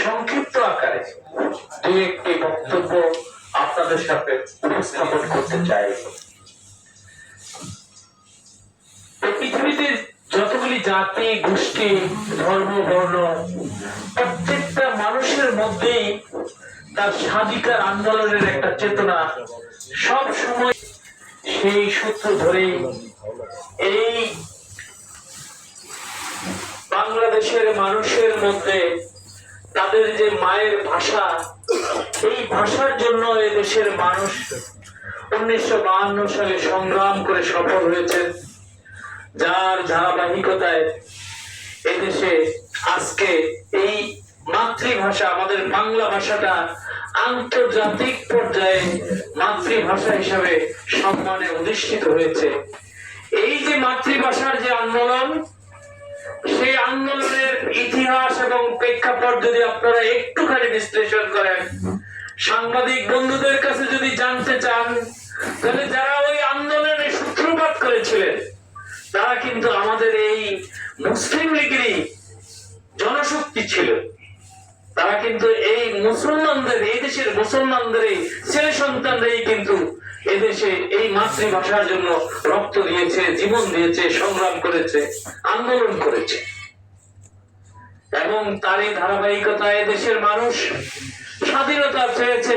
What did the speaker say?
সংক্ষিপ্ত আকারে দু একটি বক্তব্য আপনাদের সাথে উপস্থাপন করতে চাই। পৃথিবীতে যতগুলি জাতি, গোষ্ঠী, ধর্ম, বর্ণ, প্রত্যেকটা মানুষের মধ্যেই তার স্বাধিকার আন্দোলনের একটা চেতনা সব সময় সেই সূত্র ধরেই এই বাংলাদেশের মানুষের মধ্যে তাদের যে মায়ের ভাষা, এই ভাষার জন্য দেশের মানুষ উনিশশো বাহান্ন সালে সংগ্রাম করে সফল হয়েছেন। যার ধারাবাহিকতায় এদেশে আজকে এই মাতৃভাষা, আমাদের বাংলা ভাষাটা আন্তর্জাতিক পর্যায়ে মাতৃভাষা হিসাবে সম্মানে অধিষ্ঠিত হয়েছে। এই যে মাতৃভাষার যে আন্দোলন, সেই আন্দোলনের ইতিহাস এবং প্রেক্ষাপট যদি আপনারা একটুখানি বিশ্লেষণ করেন, সাংবাদিক বন্ধুদের কাছে যদি জানতে চান, তাহলে যারা ওই আন্দোলনে সূত্রপাত করেছিলেন, তারা কিন্তু আমাদের এই মুসলিম লীগেরই জনশক্তি ছিল। তারা কিন্তু এই মুসলমানদের, এই দেশের মুসলমানদের, এই ছেলে সন্তানরাই কিন্তু এদেশে এই মাতৃভাষার জন্য রক্ত দিয়েছে, জীবন দিয়েছে, সংগ্রাম করেছে, আন্দোলন করেছে। এবং তারই ধারাবাহিকতায় দেশের মানুষ স্বাধীনতা চেয়েছে।